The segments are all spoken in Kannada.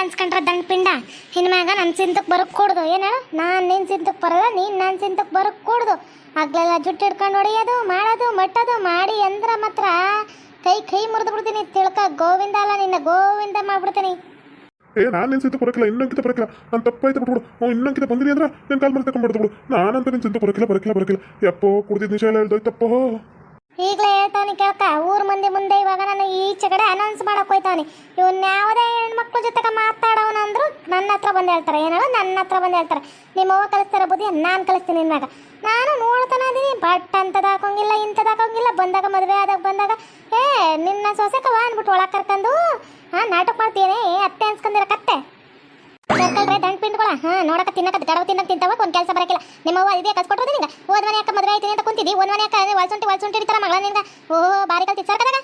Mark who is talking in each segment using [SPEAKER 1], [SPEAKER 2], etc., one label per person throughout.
[SPEAKER 1] ಅನ್ಸ್ಕೊಂಡ್ರ ದಂಡ ಪಿಂಡ. ಇನ್ಮ್ಯಾಗ ನನ್ನ ಸಿಂತಕ್ಕೆ ಬರಕ್ ಕೊಡ್ದು. ಏನೇಳು ನಾನು ನಿನ್ನ ಸಿಂತಕ್ಕೆ ಬರಲ್ಲ, ನೀನು ನನ್ನ ಸಿಂತಕ್ಕೆ ಬರಕ್ ಕೊಡ್ದು. ಆಗ್ಲೆಲ್ಲ ಜುಟ್ಟು ಹಿಡ್ಕೊಂಡು ಹೊಡಿಯೋದು, ಮಾಡೋದು, ಮಟ್ಟದು, ಮಾಡಿ ಅಂದ್ರ ಮಾತ್ರ. ಕೈ ಕೈ ಮುರಿದು ಬಿಡ್ತೀನಿ ತಿಳ್ಕ. ಗೋವಿಂದ ಅಲ್ಲ ನಿನ್ನ, ಗೋವಿಂದ ಮಾಡ್ಬಿಡ್ತೀನಿ.
[SPEAKER 2] ಏ, ನಾನು ನಿನ್ ಸಿಂತ ಬರಕಿಲ್ಲ ಇನ್ನೊಂಕಿತ ಬರಕಿಲ್ಲ. ನಾನು ತಪ್ಪಾಯ್ತು ಬಿಟ್ಬಿಡು. ಅವ್ನು ಇನ್ನೊಂಕಿತ ಬಂದಿರಿ ಅಂದ್ರೆ ನಿನ್ನ ಕಾಲ್ ಮೇಲೆ ತಗೊಂಡ್ಬಿಡ್ತು ಬಿಡು. ನಾನಂತ ನಿನ್ ಸಿಂತ ಬರಕಿಲ್ಲ ಬರಕಿಲ್ಲ ಬರಕಿಲ್ಲ. ಯಪ್ಪೋ, ಕುಡ್ದಿದ್ ನಿಮಿಷ ಎಲ್ಲ ಹೇಳ್ದೋಯ್ತಪ್ಪೋ.
[SPEAKER 1] ಈಗಲೇ ಹೇಳ್ತಾನೆ ಕೇಳ್ಕ ಊರ್ ಮಂದಿ ಮುಂದೆ ಇವಾಗ ನಾನು ಈಚೆ ಕಡೆ ಅನೌನ್ಸ್ ಮಾಡಕ್ ಹೋಯ್ತಾನೆ. ಇವನ್ ಯಾವುದೇ ಹೆಣ್ಮಕ್ಳ ಜೊತೆಗೆ ಮಾತಾಡೋನಂದ್ರು ನನ್ನ ಹತ್ರ ಬಂದು ಹೇಳ್ತಾರೆ. ಏನೋ ನನ್ನ ಹತ್ರ ಬಂದು ಹೇಳ್ತಾರೆ. ನಿಮ್ಮ ಅವ್ವ ಕಲಿಸ್ತಾರ ಬುದ್ಧಿ ನಾನು ಕಲಿಸ್ತೀನಿ ನಿನ್ನಾಗ ನಾನು ನೋಡ್ತಾನ ಇದೀನಿ ಬಟ್ ಅಂತದ ಹಾಕೋಂಗಿಲ್ಲ ಇಂಥದ್ದು ಹಾಕೋಂಗಿಲ್ಲ. ಬಂದಾಗ ಮದುವೆ ಆದಾಗ ಬಂದಾಗ, ಏ, ನಿನ್ನ ಸೊಸೆಕವ ಅಂದ್ಬಿಟ್ಟು ಒಳಗೆ ಕರ್ಕೊಂಡು, ಹಾ, ನಾಟಕ ಮಾಡ್ತೀನಿ ಅತ್ತೆ ಅನ್ಸ್ಕೊಂಡಿರ ಹಾ ನೋಡಕ ತಿನ್ನಕ ಗಡವ ತಿನ್ನಕ ತಿಂತಾವ, ಒಂದ್ ಕೆಲಸ ಬರಕಿಲ್ಲ. ನಿಮ್ಮವ್ವ ಇದೇ ಕಸ್ ಕೊಟ್ಟರು ನಿಂಗ? ಹೋದ್ ಮನೆ ಅಕ್ಕ ಮದುವೆ ಆಯ್ತೀನಿ ಅಂತ ಕುಂತಿದ್ದಿ, ಒಂದ್ ಮನೆ ಅಕ್ಕ ವಲ್ಸುಂಟಿ ವಲ್ಸುಂಟಿ ಇರ್ತಾರ ಮಗಳ ನಿಂಗ ಓ ಬಾರಿ ಕಲ್ತಿ ಸರ್ಕದಾಗ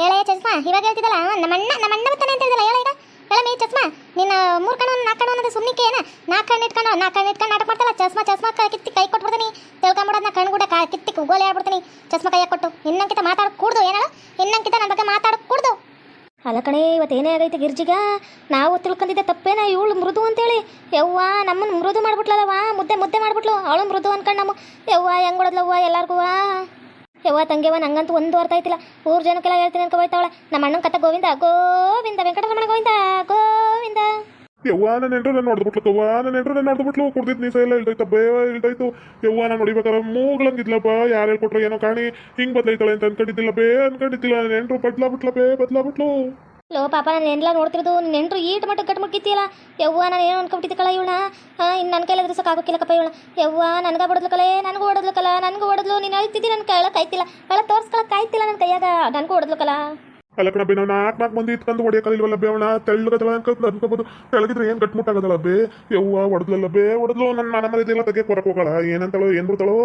[SPEAKER 1] ಹೇಳೇ ಚಸ್ಮಾ, ಇವಾಗ ಹೇಳ್ತಿದ್ದಲ್ಲ ನಮ್ಮಣ್ಣ ನಮ್ಮಣ್ಣ ಬರ್ತಾನೆ ಅಂತ ಹೇಳಿದಲ್ಲ ಹೇಳ ಈಗ. ಹೇಳ ಮೇ ಚಸ್ಮಾ. ನಿನ್ನ ಮೂರ್ ಕಣ್ಣು ನಾಲ್ಕು ಕಣ್ಣು ಅನ್ನೋದು ಸುಮ್ನಿಕೆ ಏನ? ನಾಲ್ಕು ಕಣ್ಣು ಇಟ್ಕೊಂಡು ನಾಲ್ಕು ಕಣ್ಣು ಇಟ್ಕೊಂಡು ನಾಟಕ ಮಾಡ್ತಲ್ಲ ಚಸ್ಮಾ ಚಸ್ಮಾ, ಕ- ಕಿತ್ತಿ ಕೈ ಕೊಟ್ಬಿಡ್ತೀನಿ. ತಿಳ್ಕೊಂಬಿಡೋದು ನಾ ಕಣ್ಣು ಕೂಡ ಕಾ ಕಿತ್ತಿ ಗೋಲಿ ಆಡ್ಬಿಡ್ತೀನಿ ಚಸ್ಮಾ ಕೈಯಾಗ ಕೊಟ್ಟು ಇನ್ನಂಕಿತ ಮಾತಾಡಕ್ ಕೂಡ್ದು ಏನ ಇನ್ನಂಕಿತ ನನ್ನ ಬಗ್ಗೆ ಮಾತಾಡಕ್ ಕೂಡ್ದು ಅಲ್ಲ ಕಣೆ ಇವತ್ತೇನೇ ಆಗೈತೆ ಗಿರ್ಜಿಗ? ನಾವು ತಿಳ್ಕೊಂಡಿದ್ದೆ ತಪ್ಪೇನ? ಇವಳು ಮೃದು ಅಂತೇಳಿ. ಯವ್ವ, ನಮ್ಮನ್ನು ಮೃದು ಮಾಡ್ಬಿಟ್ಲಲ್ಲವ್ವ ಮುದ್ದೆ ಮುದ್ದೆ ಮಾಡ್ಬಿಟ್ಲು. ಅವಳು ಮೃದು ಅನ್ಕೊಂಡು ನಮ್ಮ ಯವ್ವ ಹೆಂಗ್ ಹೊಡೆದ್ಲವ್ವ ಎಲ್ಲಾರ್ಗೂ? ಯವ್ವ ತಂಗೆವ್ವ ನಂಗಂತೂ ಒಂದು ಅರ್ಥ ಆಯ್ತಿಲ್ಲ. ಊರ್ ಜನಕ್ಕೆಲ್ಲ ಹೇಳ್ತೀನಿ ಅನ್ಕೊ ನಮ್ಮ ಅಣ್ಣನ ಕತ್ತ ಗೋವಿಂದ ಗೋವಿಂದ, ವೆಂಕಟರಮಣ ಗೋವಿಂದ ಗೋವಿಂದ.
[SPEAKER 2] ಯವ್ವ, ನನ್ನ ಎಂಟ್ರು ನಾನು ನೋಡ್ಬಿಟ್ಲು ಕವ್ವ ನನ್ನ ನಾನು ನೋಡ್ಬಿಟ್ಲು ಕುಡ್ದಿದ್ ನೀಸ ಎಲ್ಲ ಹೇಳ್ದೈತ ಬೇವ ಯವ್ವ, ನಾನು ನೋಡಿಬೇಕಾರ ಯಾರು ಹೇಳ್ಕೊಟ್ರು ಏನೋ ಕಾಣಿ. ಹಿಂಗ್ ಬದಲೈತಾಳೆ ಅಂತ ಅನ್ಕೊಂಡಿದ್ದಿಲ್ಲ ಬೇ ಅನ್ಕೊಂಡಿದ್ದಿಲ್ಲ. ನೆಂಟ್ರು ಬದ್ಲಾ ಬಿಟ್ಲ ಬೇ ಬದ್ಲಾ ಬಿಟ್ಲು
[SPEAKER 1] ಲೋ ಪಾಪ ನಾನು ಎಲ್ಲ ನೋಡ್ತಿರೋದು ನಿನ್ನ ನೆಂಟ್ರು ಈಟ್ ಮಟ್ಟ ಕಟ್ ಮುಟ್ಟಿತ್ತಿಯಲ್ಲ ಯವ್ವ ನಾನು ಏನು ಅನ್ಕೊಂಬಿಟ್ಟಿದ್ದೆ ಕಲ ಇವಳ ಇನ್ನು ನನ್ನ ಕೈಲಿ ಎದುರಿಸೋಕೆ ಆಗೋಕ್ಕಿಲ್ಲಕ್ಕಪ್ಪ ಇವಳ. ಯವ್ವ ನನಗೆ ಹೊಡೆದ್ಲು ಕಲೆ ನನಗೂ ಹೊಡೆದ್ಲು ಕಲ ನನಗೂ ಹೊಡೆದ್ಲು ನೀನು ಅಳ್ತಿದ್ದಿ ನನ್ನ ಕೈಲ ಆಯ್ತಿಲ್ಲ ಕಳ ತೋರ್ಸ್ಕೊಳಕ್ಕೆ ಆಯ್ತಿಲ್ಲ ನನ್ನ ಕೈಯಾಗ ನನಗೂ ಹೊಡೆದ್ಲು ಕಲ
[SPEAKER 2] ಅಲ್ಲ ಕಣ ಬೇ ನಾವು ನಾಲ್ಕು ನಾಲ್ಕು ಮಂದಿ ಇಟ್ಕೊಂಡು ಹೊಡಿಯೋಕಲ್ಲಿಲ್ವಲ್ಲ ಬೇವಣ ತೆಳ್ಳಗದಳ ಅನ್ಕೊಂಡ್ ಅನ್ಕೋಬೋದು ತೆಳಗಿದ್ರೆ ಏನು ಗಟ್ಮುಟ್ಟಾಗದಲ್ಲ ಬೇ ಯವ್ವ ಹೊಡೆದ್ಲಲ್ಲ ಬೇ ಹೊಡೆದ್ಲು. ನನ್ನ ಮನ ಮರಿದಿಲ್ಲ ತೆಗಿಯಕ್ಕೆ ಹೊರಕ್ಕೆ ಹೋಗಲ್ಲ. ಏನಂತಳೋ ಏನು ಬಿಡ್ತಾಳೋ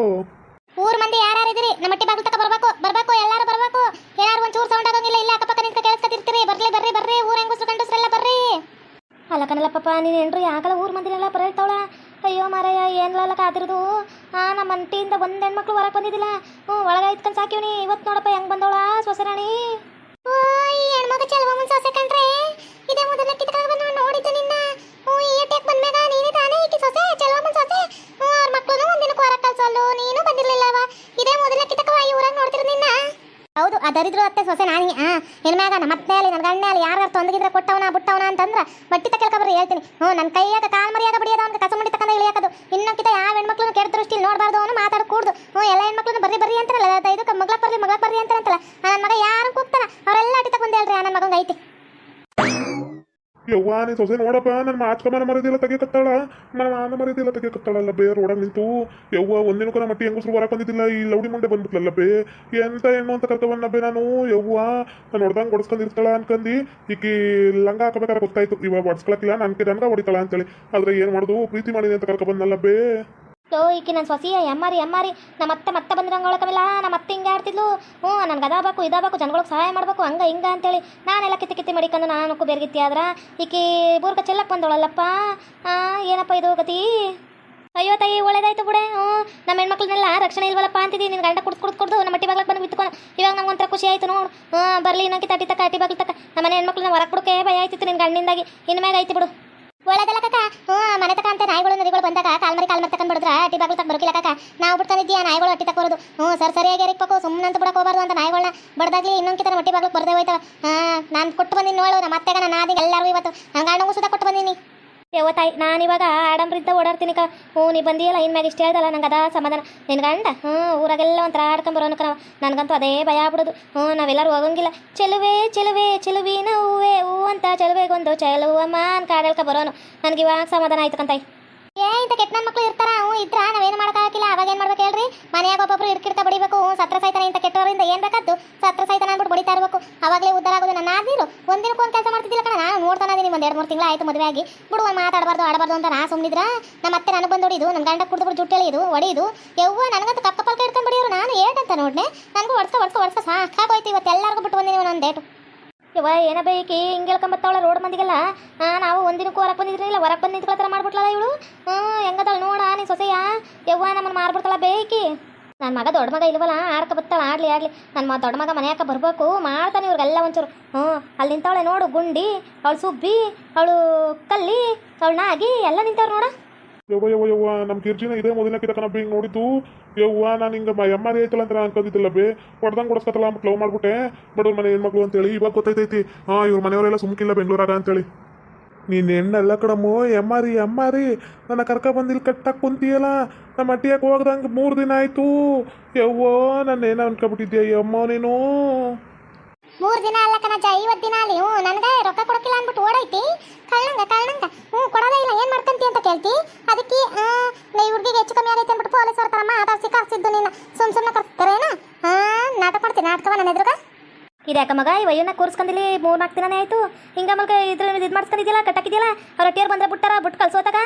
[SPEAKER 1] ಊರ್ ಮಂದಿ ಯಾರು ಇದ್ರಿ ನಮ್ಮ ಮಟ್ಟಿ ಬಾಗಿಲು ತಕ ಬರಬೇಕು ಬರಬೇಕು ಎಲ್ಲರೂ ಬರಬೇಕು. ಏನಾರು ಒಂಚೂರು ಚೂರು ಸೌಂಡ್ ಆಗೋಂಗಿಲ್ಲ ಇಲ್ಲ ಅಕ್ಕಪಕ್ಕ ನಿಂತ ಬರ್ಲಿ ಬರ್ರಿ ಬರ್ರಿ, ಊರ ಹೆಂಗಸ್ರು ಗಂಡಸ್ರೆಲ್ಲ ಬರ್ರಿ. ಅಲ್ಲ ಕಣಲ್ಲ ಪಾಪ ನೀನು ಏನ್ರಿ ಯಾಕಲ್ಲ ಊರ್ ಮಂದಿನೆಲ್ಲ ಬರಳ್ತಾವಳ ಅಯ್ಯೋ ಮಾರಯ್ಯ ಏನ್ಲಲ್ಲ ಕಾದಿರೋದು ಆ, ನಮ್ಮ ಅಂಟಿಯಿಂದ ಒಂದ್ ಹೆಣ್ಮಕ್ಳು ಹೊರಗೆ ಬಂದಿದ್ದಿಲ್ಲ. ಹ್ಞೂ ಒಳಗೆ ಇಟ್ಕೊಂಡು ಸಾಕಿವ್ನಿ. ಇವತ್ತು ನೋಡಪ್ಪ ಹೆಂಗ್ ಬಂದವಳ, ಸೊಸರಾಣಿ? ಬಟ್ಟಿ ತಕ್ಕ ಬರ್ರಿ, ಹೇಳ್ತೀನಿ. ಹ್ಞೂ ನನ್ನ ಕೈಯಾಗ ಕಾಲ್ ಮರಿಯಾಗ ಬಡಿಯೋದ ಅವ್ನ ಕಸ ಮುಂಡಿ ತಕ್ಕಂದ ಇಳಿಯಾಕದು ಇನ್ನೊಕ್ಕಿತ ಯಾವ ಹೆಣ್ಮಕ್ಳು ಕೆಟ್ಟ ದೃಷ್ಟಿ ನೋಡಬಾರ್ದು ಅವನು ಮಾತಾಡ ಕೂಡ್ದು ಹ್ಞೂ, ಎಲ್ಲ ಹೆಣ್ಮಕ್ಳು ಬರ್ರಿ ಬರ್ರಿ ಅಂತಾರಲ್ಲ ಇದು ಮಗ್ಳಕ್ ಬರ್ರಿ ಮಗ್ಳಕ್ ಬರ್ರಿ ಅಂತಾರಂತಲ್ಲ. ನನ್ನ ಮಗ ಯಾರು ಕೂಗ್ತಾನ? ಅವರೆಲ್ಲ ಅಟ್ಟಿ ಬಂದೇಳ್ರಿ ನನ್ನ ಮಗಂಗ ಐತಿ.
[SPEAKER 2] ಯವ್ವ, ನೀ ಸೊಸೆ ನೋಡಪ್ಪ ನನ್ನ ಮಾಚ್ಕ ಮನ ಮರಿದಿಲ್ಲ ತೆಗಿಯಕತ್ತಾಳ. ನನ್ನ ಮಾನ ಮರಿದಿಲ್ಲ ತೆಗಿಯಕತ್ತಾಳಲ್ಲ ಬೇ ರೋಡಾಗ ನಿಂತು. ಯವ್ವ ಒಂದಿನ ಕನ ಮಟ್ಟಿ ಹೆಂಗಸ್ರು ಹೊರಗೆ ಬಂದಿದ್ದಿಲ್ಲ, ಈ ಲೌಡಿ ಮುಂದೆ ಬಂದ್ಬಿಟ್ಲಲ್ಲ ಬೇ. ಎಂತ ಹೆಣ್ಣು ಅಂತ ಕರ್ಕೊಂಡ್ ಬೇ ನಾನು? ಯವ್ವ, ನಾನು ಹೊಡ್ದಂಗೆ ಹೊಡ್ಸ್ಕೊಂಡಿರ್ತಾಳ ಅನ್ಕಂದು. ಈಕಿ ಲಂಗ ಹಾಕಬೇಕಾದ್ರೆ ಗೊತ್ತಾಯ್ತು. ಇವಾಗ ಹೊಡ್ಸ್ಕೊಳಕ್ಕಿಲ್ಲ ನನ್ಗೆ ನನ್ಗ ಹೊಡಿತಾಳ ಅಂತೇಳಿ. ಆದ್ರೆ ಏನು ಮಾಡೋದು? ಪ್ರೀತಿ ಮಾಡಿದೆ ಅಂತ ಕರ್ಕೊಂಬಂದಲ್ಲ ಬೇ.
[SPEAKER 1] ಲೋ ಈಕಿ ನನ್ನ ಸೊಸಿಯ, ಎಮ್ಮಾರಿ ಎಮ್ಮಾರಿ ನಮ್ಮ ಅತ್ತೆ ಮತ್ತೆ ಬಂದಿರಂಗೆ ಒಳಕಮಿಲ್ಲ ನಮ್ಮ ಅತ್ತೆ ಹಿಂಗೆ ಆಡ್ತಿದ್ಲು. ಹ್ಞೂ, ನನ್ಗೆ ಅದಾಗಬೇಕು ಇದಾಗಬೇಕು ಜನಗಳಿಗೆ ಸಹಾಯ ಮಾಡಬೇಕು, ಹಂಗೆ ಹಿಂಗೆ ಅಂತೇಳಿ ನಾನೆಲ್ಲ ಕಿತ್ತಿ ಕಿತ್ತಿ ಮಡಿಕೊಂಡು ನಾನು ಬೇರ್ಗಿತ್ತಿ ಆದ್ರೆ ಈಕಿ ಬೂರ್ಗ ಚೆಲ್ಲಕ್ಕೆ ಬಂದವಳಲ್ಲಪ್ಪ. ಹಾಂ ಏನಪ್ಪ ಇದು ಗತಿ? ಅಯ್ಯೋ ತಾಯಿ, ಒಳ್ಳೇದಾಯ್ತು ಬಿಡೆ. ಹ್ಞೂ ನಮ್ಮ ಹೆಣ್ಮಕ್ಳನ್ನೆಲ್ಲ ರಕ್ಷಣೆ ಇಲ್ವಲ್ಲಪ್ಪ ಅಂತಿದ್ದೀನಿ ನಿನ್ನ ಗಂಡ ಕುಡ್ದು ಕುಡ್ದು ಕುಡ್ದು ನಮ್ಮ ಮಟ್ಟಿ ಬಾಗ್ಲಕ್ಕೆ ಬಂದು ಬಿತ್ಕೊಂಡು ಇವಾಗ ನಮ್ಗೆ ಒಂಥರ ಖುಷಿ ಆಯ್ತು ನೋಡು. ಹ್ಞೂ, ಬರಲಿ ಇನ್ನೊಂದು ತಟ್ಟಿ ತಕ್ಕ ಅಟ್ಟಿ ಬಾಗ್ಲು ತಕ್ಕ ನಮ್ಮ ಮನೆ ಹೆಣ್ಮಕ್ಳನ್ನ ಹೊರಗೆ ಕೊಡೋಕೆ ಭಯ ಆಯ್ತಿತ್ತು ನಿನ್ನ ಗಂಡಿಂದಾಗಿ. ಇನ್ನ ಮ್ಯಾಗ ಆಯ್ತು ಬಿಡು. ಒಳಗಲ್ಲ ಕಕ್ಕ ಹ್ಞೂ ಮನೆ ತಕ ಅಂತ ನಾಯಿಗಳು ನದಿಗಳು ಬಂದಾಗ ಕಾಲ್ಮರಿ ಕಾಲ್ಮರಿ ತಕೊಂಡ್ ಬಿಡಿದ್ರ, ಅಟ್ಟಿ ಬಾಗಿಲು ತಕ್ಕ ಬರೋಕಿಲ್ಲ ಕಕ್ಕ ನಾವು ಬಿಡ್ತಾನಿದ್ದೀಯ ನಾಯಿಗಳು ಅಟ್ಟಿ ತಕ್ಕೋದು ಹ್ಞೂ, ಸರ್ ಸರಿಯಾಗಿ ಎರಿಕ್ಬೇಕು ಸುಮ್ಮನೆ ಅಂತ ಬಿಡಕ್ಕೆ ಹೋಗ್ಬಾರ್ದು ಅಂತ ನಾಯಿಗಳನ್ನ ಬಡ್ದಾಗ್ಲಿ ಇನ್ನೊಂದು ಕಿತರ ಮಟ್ಟಿ ಬಾಗಿಲು ಬರ್ದೇ ಹೋಯ್ತವ. ಹಾಂ, ನಾನು ಕೊಟ್ಟು ಬಂದಿನಿ ನೋಡು, ನಮ್ಮ ಅತ್ತೆಗ ನಾನು ಆದಿ ಎಲ್ಲರಿಗೂ ಇವತ್ತು. ಗಂಡಂಗೂ ಸುತ್ತ ಕೊಟ್ಟು ಬಂದೀನಿ. ಯವ್ವ ತಾಯಿ ಇವಾಗ ಆಡಂಬ್ರಿಂದ ಓಡಾಡ್ತೀನಿ ಕ ಹ್ಞೂ, ನೀ ಬಂದಿಯಲ್ಲ ಇನ್ ಮ್ಯಾಗ ಇಷ್ಟ ಹೇಳ್ದಲ್ಲ ನಂಗೆ ಅದ ಸಮಾಧಾನ. ನಿನ್ನ ಗಂಡ, ಹ್ಞೂ, ಊರಾಗೆಲ್ಲ ಒಂಥರ ಆಡ್ಕೊಂಬರೋನು ಕಣವ ನನಗಂತೂ ಅದೇ ಭಯ ಆಗ್ಬಿಡೋದು. ಹ್ಞೂ, ನಾವೆಲ್ಲರೂ ಹೋಗಂಗಿಲ್ಲ. ಚೆಲುವೆ ಚೆಲುವೆ, ಚೆಲುವಿನ ಹೂವೆ ಹೂ ಅಂತ ಚೆಲುವೆಗೊಂದು ಚೆಲುವಮ್ಮ ಅಂತ ಕಾಡಲ್ಕ ಬರೋನು. ನನಗೆ ಇವಾಗ ಸಮಾಧಾನ ಆಯ್ತು ಕಂತಾಯಿ ಏ, ಇಂಥ ಕೆಟ್ಟ ನನ್ನ ಮಕ್ಳು ಇರ್ತಾರ? ಹ್ಞೂ, ಇದ್ರ, ನಾವೇನು ಮಾಡೋಕ್ಕಾಗಿಲ್ಲ ಅವಾಗ ಏನು ಮಾಡ್ಬೇಕು ಹೇಳ್ರಿ? ಮನೆಯಾಗ ಒಬ್ಬೊಬ್ರು ಇರ್ಕಿಡ್ಕ ಬಡಿಬೇಕು. ಹ್ಞೂ, ಸತ್ರ ಸೈತಾನ ಇಂಥ ಕೆಟ್ಟವರಿಂದ ಏನು ಬೇಕಾದ್ದು? ಸತ್ರ ಸೈತಾನ ಅಂದ್ಬಿಟ್ಟು ಬಡಿತಾ ಇರಬೇಕು. ಅವಾಗಲೇ ಉದ್ದಾರ ಆಗೋದು ನನ್ನ ಆದಿರು. ಒಂದಿನಕ್ಕೆ ಒಂದು ಕೆಲಸ ಮಾಡ್ತಿದ್ದಿಲ್ಲ ಕಣ. ನಾನು ನೋಡ್ತಾನೆ ಇದೀನಿ ಒಂದು ಎರಡು ಮೂರು ತಿಂಗಳು ಆಯ್ತು ಮದುವೆ ಆಗಿ. ಬಿಡು, ಒಂದು ಮಾತಾಡಬಾರ್ದು, ಆಡಬಾರ್ದು ಅಂತ ನಾ ಸುಮ್ಮನಿದ್ರ ನಮ್ಮ ಅತ್ತೆ ನನಗೆ ಬಂದು ಹೊಡಿದು ನನ್ನ ಗಂಡ ಕುಡಿದು ಬಿಟ್ಟು ಜುಟ್ಟು ಹೇಳಿದು ಹೊಡಿದು. ಯವ್ವ, ನನಗಂತ ಕಪ್ಪ ಪಲ್ಕ ಬಡಿಯೋರು ನಾನು? ಏಟಂತ ನೋಡ್ನೆ? ನನಗೂ ಹೊಡ್ಸ್ಕೊ ಹೊಡ್ಸ್ಕೊ ಹೊಡ್ಸ್ಕೊ ಸಾಕಾಗೋಯ್ತು. ಇವತ್ತು ಎಲ್ಲರಿಗೂ ಬಿಟ್ಟು ಬಂದಿನಿ ಒಂದೊಂದು ಡೇಟು. ಇವ ಏನ ಬೇಕಿ ಹಿಂಗೆ ಹೇಳ್ಕೊಂಬತ್ತಾವಳ ರೋಡ್ ಮಂದಿಗೆಲ್ಲ? ನಾವು ಒಂದಿನಕ್ಕೂ ಹೊರಗೆ ಬಂದಿದ್ರಿಲ್ಲ ಹೊರಗೆ ಬಂದು ನಿಂತ್ಕೊಳ್ತಾರ ಇವಳು? ಹ್ಞೂ ಹೆಂಗದಾಳ ನೋಡ, ನೀನು ಸೊಸೆಯ? ಯವ್ವ ನಮ್ಮನ್ನು ಮಾರ್ಬಿಡ್ತಾಳ ಬೇಕಿ
[SPEAKER 3] ನನ್ನ ಮಗ ದೊಡ್ಡ ಮಗ ಇಲ್ವಲ್ಲ ಆಡ್ಕ ಬತ್ತಾಳ, ಆಡ್ಲಿ ಆಡ್ಲಿ. ನನ್ನ ದೊಡ್ಡ ಮಗ ಮನೆಯಾಕ ಬರ್ಬೇಕು, ಮಾಡ್ತಾನೆ ಇವ್ರಿಗೆಲ್ಲ ಒಂಚೂರು. ಹ್ಞೂ ಅಲ್ಲಿ ನಿಂತವಳೆ ನೋಡು, ಗುಂಡಿ, ಅವಳು ಸುಬ್ಬಿ, ಅವಳು ಕಲ್ಲಿ, ಅವಳು ನಾಗಿ, ಎಲ್ಲ ನಿಂತವ್ರು ನೋಡ.
[SPEAKER 2] ಯವ್ವ ಯವ್ವ ಯವ್ವ ನಮ್ಮ ಗಿರ್ಜಿನ ಇದೇ ಮೊದಲನೇ ಕಣಪ್ಪ ಹಿಂಗೆ ನೋಡಿದ್ದು. ಯವ್ವ, ನಾನು ಹಿಂಗೆ ಆರ್ ಐತಲ್ಲ ಅಂತ ಅನ್ಕೊಂಡಿದ್ದಿಲ್ಲ ಬೇ. ಹೊಡ್ದಂಗೆ ಕೊಡಿಸ್ಕತ್ತಲ್ಲ ಅಂದ್ಬಿಟ್ಟು ಲವ್ ಮಾಡ್ಬಿಟ್ಟೆ. ಬಡವ್ರ ಮನೆ ಹೆಣ್ಮಕ್ಳು ಅಂತೇಳಿ ಇವಾಗ ಗೊತ್ತೈತೈತಿ ಹಾಂ, ಇವ್ರ ಮನೆಯವರೆಲ್ಲ ಸುಮ್ಕಿಲ್ಲ ಬೆಂಗಳೂರಾಗ ಅಂತೇಳಿ. ನೀನು ಹೆಣ್ಣೆಲ್ಲ ಕಡಮು ಎಮ್ಮಾರಿ ಎಮ್ಮಾರಿ. ನನ್ನ ಕರ್ಕ ಬಂದಿಲ್ಲಿ ಕಟ್ಟಾಕ್ ಕುಂತಿಯಲ್ಲ. ನಮ್ಮ ಅಟ್ಟಿಯಾಗ ಹೋಗ್ದಂಗೆ ಮೂರು ದಿನ ಆಯ್ತು. ಯವ್ವೋ ನಾನು ಏನೋ ಅನ್ಕೊಬಿಟ್ಟಿದ್ಯಾ, ಯಮ್ಮ ನೀನು?
[SPEAKER 1] ಮೂರ್ ದಿನ ಅಲ್ಲ ಕಣಜ ಐವತ್ ದಿನ ಅಲ್ಲಿ. ಹ್ಞೂ ನನಗೆ ರೊಕ್ಕ ಕೊಡಕಿಲ್ಲ ಅಂದ್ಬಿಟ್ಟು ಓಡೈತಿ ಕಳ್ಳಂಗ ಕಳ್ಳಂಗ ಹ್ಞೂ ಕೊಡೋದೇ ಇಲ್ಲ ಏನ್ ಮಾಡ್ಕಂತಿ ಅಂತ ಕೇಳ್ತಿ. ಅದಕ್ಕೆ ಹ್ಮ್ ನಾ ಈ ಹುಡುಗಿಗೆ ಹೆಚ್ಚು ಕಮ್ಮಿ ಆಗೈತೆ ಅಂದ್ಬಿಟ್ಟು ಪೊಲೀಸ್ ಬರ್ತಾರಮ್ಮ ಅದಾವ ಸಿಕ್ಕಾಕ್ಸಿದ್ದು ನೀನು ಸುಮ್ ಸುಮ್ಮನೆ ಕರ್ತಾರೇನ ಹಾ ನಾಟಕ ಮಾಡ್ತೀನಿ ನಾಟಕವ ನನ್ನ ಎದುರುಗ.
[SPEAKER 3] ಇದ್ಯಾಕ ಮಗ ಈ ವಯ್ಯನ ಕೂರ್ಸ್ಕೊಂಡಿಲ್ಲಿ ಮೂರು ನಾಲ್ಕು ದಿನನೇ ಆಯಿತು. ಹಿಂಗ ಮಗ ಇದ್ರ ಇದು ಮಾಡಿಸ್ಕೊಂಡಿದ್ಯಲ್ಲ ಕಟ್ಟಾಕಿದ್ಯಲ್ಲ ಅವ್ರ ಟೇರ್ ಬಂದ್ರೆ ಬಿಟ್ಟಾರ ಬಿಟ್ಟು ಕಳ್ಸೋತಾಗ?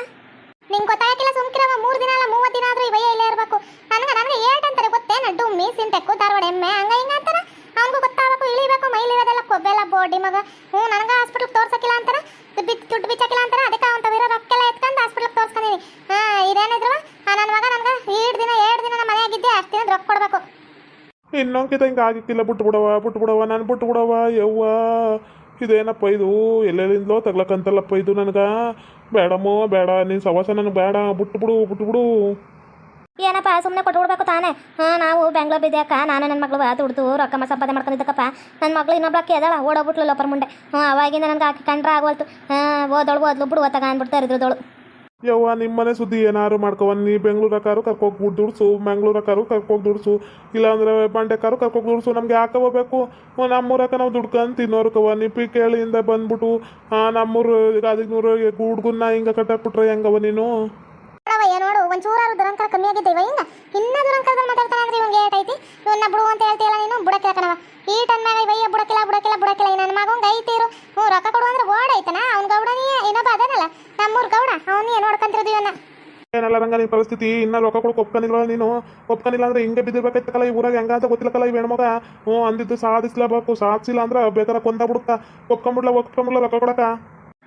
[SPEAKER 1] ನಿಂಗೆ ಗೊತ್ತಾಗಿಲ್ಲ ಸುಮ್ಕಿರವ ಮೂರ್ ದಿನ ಅಲ್ಲ ಮೂವತ್ತು ದಿನ ಆದ್ರೂ ಈ ವಯ್ಯ ಇಲ್ಲೇ ಇರಬೇಕು. ನನಗೆ ನನಗೆ ಏಟ್ ಅಂತಾರೆ ಗೊತ್ತೇನ? ಡುಮ್ಮಿ ಸಿಂಟೆಕ್ಕು ಧಾರವಾಡ ಎಮ್ಮೆ ಹಂಗ ಹಿಂಗ ಮಗ ಹ್ಞೂ, ನನಗೆ ಹಾಸ್ಪಿಟ್ಲ್ ತೋರ್ಸಕ್ಕಿಲ್ಲ ಅಂತಾರ. ಬಿತ್, ದುಡ್ಡು ಬಿಚ್ಚಕ್ಕಿಲ್ಲ ಅಂತಾರ. ಅದಕ್ಕೆ ಅವ್ನು ತವಿರೋ ರೊಕ್ಕೆಲ್ಲ ಎತ್ಕೊಂಡು ಹಾಸ್ಪಿಟ್ಲ್ ತೋರ್ಸ್ಕೊಂಡಿನಿ. ಹಾಂ, ಇದೇನಿದ್ರು? ನನ್ನ ಮಗ ನನಗೆ ಎರಡು ದಿನ ಎರಡು ದಿನ ನಮ್ಮ ಮನೆಯಾಗಿದ್ದೆ. ಅಷ್ಟು ದಿನ ರೊಕ್ಕ ಕೊಡಬೇಕು.
[SPEAKER 2] ಇನ್ನೊಂದ್ಕಿತ ಹಿಂಗೆ ಆಗಿಕ್ಕಿಲ್ಲ ಬಿಟ್ಟು ಬಿಡವ ಬಿಟ್ಟು ಬಿಡವ ನಾನು ಬಿಟ್ಟು ಬಿಡವ ಯವ್ವ. ಇದೇನಪ್ಪ ಇದು? ಎಲ್ಲೆಲ್ಲಿಂದಲೋ ತಗ್ಲಕ್ಕಂತಲ್ಲಪ್ಪ ಇದು ನನಗೆ. ಬೇಡಮ್ಮೋ ಬೇಡ, ನೀನು ಸವಾಸ ನನಗೆ ಬೇಡ. ಬಿಟ್ಟು ಬಿಡು ಬಿಟ್ಟು ಬಿಡು
[SPEAKER 3] ಏನಪ್ಪ ಸುಮ್ಮನೆ ಕೊಟ್ಟು ಬಿಡ್ಬೇಕು ತಾನೇ? ಹಾಂ, ನಾವು ಬೆಂಗ್ಳೂರ್ ಬಿದ್ದಾಕ ನಾನು ನನ್ನ ಮಗಳು ದುಡ್ದು ರೊಕ್ಕ ಮ ಸಂಪಾದನೆ ಮಾಡ್ಕೊಂಡಿದ್ದಕ್ಕಪ್ಪ. ನನ್ನ ಮಗಳು ಇನ್ನೊಬ್ಳಕ್ಕೆ ಎದಳ ಓಡೋಗ್ಬಿಟ್ಲು ಲೋಪರ್ ಮುಂಡೆ ಹಾ, ಅವಾಗಿಂದ ನನಗೆ ಆಕೆ ಕಂಡ್ರೆ ಆಗೋಲ್ತು. ಓದೋಳು, ಓದ್ಲು, ಬಿಡು ಓದ್ತಾಗ ಅಂದ್ಬಿಟ್ಟು ತರಿದ್ರದೋಳು
[SPEAKER 2] ಯವ್ವ, ನಿಮ್ಮನೆ ಸುದ್ದಿ ಏನಾರು ಮಾಡ್ಕೊವ ನೀ ಬೆಂಗ್ಳೂರಕ್ಕಾರು ಕರ್ಕೋಗಿ ದುಡ್ಸು. ಮಂಗ್ಳೂರಕ್ಕಾರು ಕರ್ಕೋಗಿ ದುಡ್ಸು. ಇಲ್ಲಾಂದ್ರೆ ಬಂಡೆಕಾರು ಕರ್ಕೋಗಿ ದುಡ್ಸು. ನಮ್ಗೆ ಯಾಕೆ ಹೋಗ್ಬೇಕು? ನಮ್ಮೂರಕ್ಕ ನಾವು ದುಡ್ಕೊಂಡು ತಿನ್ನೋರ್ಕವ ನೀ ಪಿ ಕೇಳಿಯಿಂದ ಬಂದ್ಬಿಟ್ಟು ನಮ್ಮೂರು ಗಾದಿಗ್ನೂರು ನೂರು ಹುಡ್ಗನ್ನ ಹಿಂಗೆ ಕಟ್ಟಾಕ್ಬಿಟ್ರೆ ಹೆಂಗವ ನೀನು?
[SPEAKER 1] ಒಂಚೂರಾರು ದುರಂಕಾರ ಕಮ್ಮಿ ಆಗಿದ್ದೆ ಇವ ಹಿಂಗ ಇನ್ನ ದುರಂಕಾರದಲ್ಲಿ ಮಾತಾಡ್ತಾನೆ ಅಂದ್ರೆ ಇವಂಗೆ ಏಟ್ ಐತಿ ಇವನ್ನ ಬಿಡು ಅಂತ ಹೇಳ್ತಿಲ್ಲ ನೀನು? ಬುಡಕಿಲ್ಲ ಕಣವ ಈ ಟನ್ ಮ್ಯಾಗ ಇವಯ್ಯ ಬುಡಕಿಲ್ಲ ಬುಡಕಿಲ್ಲ ಬುಡಕಿಲ್ಲ. ನನ್ನ ಮಗಂಗೆ ಐತಿರು ಹ್ಞೂ, ರೊಕ್ಕ ಕೊಡು ಅಂದ್ರೆ ಐತನ? ಅವ್ನ ಗೌಡನೇ ಏನೋ ಅದನಲ್ಲ. ನಮ್ಮೂರ್ ಗೌಡ, ಅವನೇ ನೋಡ್ಕೊಂತಿರೋದು ಇವನ್ನ.
[SPEAKER 2] ಏನಲ್ಲ ರಂಗ ನಿನ್ನ ಪರಿಸ್ಥಿತಿ? ಇನ್ನ ರೊಕ್ಕ ಕೊಡಕ್ಕೆ ಒಪ್ಕೊಂಡಿಲ್ವಲ್ಲ ನೀನು? ಒಪ್ಕೊಂಡಿಲ್ಲ ಅಂದ್ರೆ ಹಿಂಗೆ ಬಿದ್ದಿರ್ಬೇಕಾಯ್ತಲ್ಲ ಈ ಊರಾಗ? ಹೆಂಗ ಅಂತ ಗೊತ್ತಿಲ್ಲಕಲ್ಲ ಈ ಹೆಣ್ಮಗ ಹ್ಞೂ, ಅಂದಿದ್ದು ಸಾಧಿಸ್ಲಬೇಕು. ಸಾಧಿಸಿಲ್ಲ ಅಂದ್ರೆ ಬೇಕಾದ್ರೆ ಕೊಂದ ಬಿಡುತ್ತಾ? ಒಪ್ಕೊಂಬಿಡ್ಲ ಒಪ್ಕೊಂಬಿಡ್ಲ ರೊಕ್ಕ ಕೊಡಕ?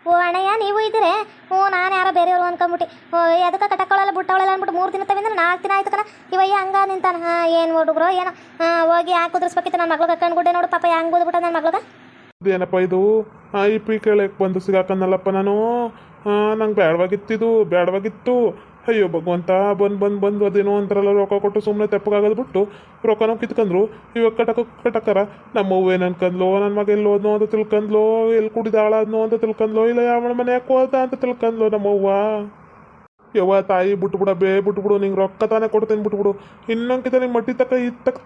[SPEAKER 3] ಓ ಅಣ್ಣಯ್ಯ, ನೀವು ಇದ್ದೀರಿ? ಹ್ಞೂ ನಾನು ಯಾರೋ ಬೇರೆಯವರು ಅನ್ಕೊಂಬಿಟ್ಟು ಓ ಅದಕ್ಕೆ ಕಟ್ಟಕೊಳ್ಳಲ್ಲ ಬಿಟ್ಟವಳಲ್ಲ ಅಂದ್ಬಿಟ್ಟು ಮೂರು ದಿನ ತಗೊಂಡ್ರೆ ನಾಲ್ಕು ದಿನ ಆಯ್ತು ಕಣ. ಇವಯ್ಯ ಹಂಗ ನಿಂತಾನ. ಹಾಂ, ಏನು ಹುಡುಗರು, ಏನೋ. ಹಾಂ, ಹೋಗಿ ಯಾಕೆ ಕುದುರಿಸ್ಬೇಕಿತ್ತು ನನ್ನ ಮಗಳಿಗೆ ಕಣ್ಗುಡ್ಡೆ ನೋಡು, ಪಾಪ ಹೆಂಗೆ ಓದ್ಬಿಟ್ಟ ನನ್ನ ಮಗಳಿಗೆ?
[SPEAKER 2] ಏನಪ್ಪ ಇದು? ಈ ಪಿ ಕೇಳಕ್ಕೆ ಬಂದು ಸಿಗಾಕನ್ನಲ್ಲಪ್ಪ ನಾನು. ನಂಗೆ ಬೇಡವಾಗಿತ್ತಿದು ಬೇಡವಾಗಿತ್ತು ಅಯ್ಯೋ, ಭಗವಂತ, ಬಂದು ಬಂದು ಬಂದು, ಅದೇನೋ ಅಂತಾರಲ್ಲ ರೊಕ್ಕ ಕೊಟ್ಟು ಸುಮ್ಮನೆ ತೆಪ್ಪಗಾಗೋದು ಬಿಟ್ಟು ರೊಕ್ಕನೂ ಕಿತ್ಕೊಂಡ್ರು ಇವಾಗ ಕಟಕ, ಕಟಕರ, ನಮ್ಮ ಅವ್ವ ಏನು ಅನ್ಕಂದ್ಲೋ ನನ್ನ ಮಗ ಎಲ್ಲಿ ಹೋದ್ನೋ ಅಂತ ತಿಳ್ಕೊಂಡ್ಲೋ ಎಲ್ಲಿ ಕುಡಿದಾಳದ್ನೋ ಅಂತ ತಿಳ್ಕೊಂಡ್ಲೋ ಇಲ್ಲ ಯಾವ ಮನೆಯಾಗ ಹೋದ ಅಂತ ತಿಳ್ಕೊಂಡ್ಲೋ ನಮ್ಮವ್ವ ಯವ್ವ, ತಾಯಿ ಬಿಟ್ಬಿಡ, ಬೇ, ಬಿಟ್ಬಿಡು, ನಿಂಗೆ ರೊಕ್ಕ ತಾನೇ ಕೊಡ್ತೀನಿ ಬಿಟ್ಬಿಡು. ಇನ್ನೊಂದ್ಕಿತ ನಿಂಗೆ ಮಟ್ಟಿ ತಕ್ಕ ಇತ್ತಕ್ಕ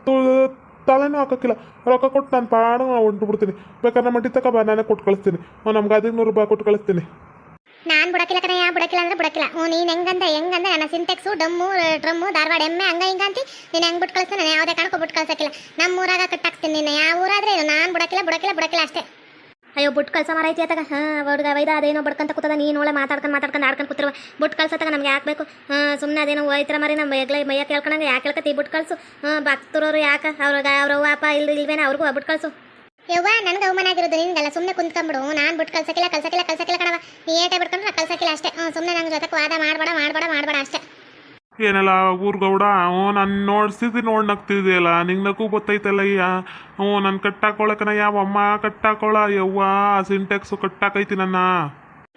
[SPEAKER 2] ತಲೆನೂ ಹಾಕಕ್ಕಿಲ್ಲ. ರೊಕ್ಕ ಕೊಟ್ಟು ನಾನು ಪಾಡು ಹೊಂಟು ಬಿಡ್ತೀನಿ ಬೇಕಾದ್ರೆ ಮಟ್ಟಿ ತಕ ಬಾ, ನಾನೇ ಕೊಟ್ಟು ಕಳಿಸ್ತೀನಿ. ನಮ್ಗೆ ಅದಕ್ಕೆ ನೂರು ರೂಪಾಯಿ ಕೊಟ್ಟು ಕಳಿಸ್ತೀನಿ.
[SPEAKER 1] ನಾನ್ ಬುಡಕಿಲ್ಲ ಯಾ ಬುಡಕಿಲ್ಲ ಅಂದ್ರೆ ಬುಡಕಿಲ್ಲ. ಹ್ಞೂ ನೀನ್ ಹೆಂಗಂದ ಹೆಂಗಂದ ನನ್ನ ಸಿಂಟೆಕ್ಸು, ಡಮ್ಮು ಡ್ರಮ್ಮು, ಧಾರವಾಡ ಎಮ್ಮೆ, ಹಂಗ ಹಿಂಗ ಅಂತಿ. ನೀನು ಹೆಂಗ್ ಬಿಟ್ಟು ಕಳಿಸ್ತಾನೆ ನಾನು ಯಾವುದೇ ಕಾರಣಕ್ಕೂ ಬಿಟ್ಟು ಕಳ್ಸಕ್ಕಿಲ್ಲ. ನಮ್ಮ ಊರಾಗ ಕಟ್ಟಾಕ್ತೀನಿ ನೀನು ಯಾವ ಊರಾದ್ರೆ ನಾನು ಬುಡಕಿಲ್ಲ ಬುಡಕಿಲ್ಲ ಬುಡಕಿಲ್ಲ ಅಷ್ಟೇ.
[SPEAKER 3] ಅಯ್ಯೋ ಬುಟ್ ಕಳ್ಸ ಮಾರೈತಿ ಅತ್ತಾಗ ಹಾಂ, ಹುಡುಗ ವೈದ ಅದೇನೋ ಬಡ್ಕಂತ ಕೂತದ. ನೀನು ಒಳ್ಳೆ ಮಾತಾಡ್ಕೊಂಡು ಮಾತಾಡ್ಕೊಂಡು ಆಡ್ಕೊಂಡು ಕೂತಿರುವ. ಬುಟ್ ಕಳ್ಸತ್ತಾಗ ನಮ್ಗೆ ಯಾಕೆ ಬೇಕು? ಹಾಂ ಸುಮ್ಮನೆ ಅದೇನೋ ಹೋಯ್ತರ ಮರಿ, ನಮ್ಮ ಎಗ್ಲ ಮೈಯ ಕೇಳ್ಕೊಂಡಂಗೆ ಯಾಕೆ ಹೇಳ್ಕತ್ತಿ ಬುಟ್ ಕಳ್ಸು. ಹಾಂ ಬಾಕ್ತಿರೋರು ಯಾಕೆ? ಅವ್ರಿಗೆ ಅವ್ರ ಅಪ್ಪ ಇಲ್ಲ ಇಲ್ವೇನ? ಅವ್ರಿಗೂ ಬುಟ್ ಕಳ್ಸು.
[SPEAKER 1] ಯವ್ವ ನನಗೆ ಅವಮಾನ ಆಗಿರೋದು ನಿನ್ಗಲ್ಲ ಸುಮ್ಮನೆ ಕುಂತ್ಕೊಂಡ್ಬಿಡು. ನಾನು ಬಿಟ್ಟು ಕಲ್ಸಕ್ಕಿಲ್ಲ ಕಲ್ಸಕ್ಕಿಲ್ಲ ಕಲ್ಸಕ್ಕಿಲ್ಲ ಕಣವ ನೀ ಏಟೆ ಬಿಟ್ಕೊಂಡ್ರೆ ಕಲ್ಸಕ್ಕಿಲ್ಲ ಅಷ್ಟೇ. ಹ್ಞೂ ಸುಮ್ಮನೆ ನನ್ನ ಜೊತೆ ವಾದ ಮಾಡಬೇಡ ಮಾಡಬೇಡ ಮಾಡಬೇಡ ಅಷ್ಟೇ.
[SPEAKER 2] ಏನಲ್ಲ ಊರ್ಗೌಡ ಹ್ಞೂ ನಾನು ನೋಡ್ಸಿದ್ದು ನೋಡ್ ನಗ್ತಿದೆಯಲ್ಲ. ನಿಂಗೆ ನಗು ಗೊತ್ತೈತಲ್ಲ ಅಯ್ಯ ಹ್ಞೂ ನಾನು ಕಟ್ಟಾಕೊಳಕನ ಯಾವ ಅಮ್ಮ ಕಟ್ಟಾಕೊಳ? ಯವ್ವ ಸಿಂಟೆಕ್ಸು ಕಟ್ಟಾಕೈತಿ ನನ್ನ.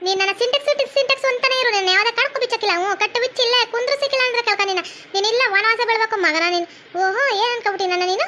[SPEAKER 1] ನೀನ್ ನನ್ನ ಸಿಂಟೆಕ್ಸ್ ಅಂತಾನೆ ಇರು ನೀನು ಯಾವುದೇ ಕಾರಣಕ್ಕೂ ಬಿಚ್ಚಕ್ಕಿಲ್ಲ ಹ್ಞೂ ಕಟ್ಟು ಬಿಚ್ಚಿಲ್ಲ ಕುಂದ್ರು ಸಿಕ್ಕಿಲ್ಲ ಅಂದ್ರೆ ಕೇಳ್ಕ ನೀನು ನೀನಿಲ್ಲ ವನವಾಸ ಬೆಳಬೇಕು ಮಗನ ನೀನು ಓಹೋ ಏನು ಅನ್ಕೊಬಿಟ್ಟಿ ನನ್ನ ನೀನು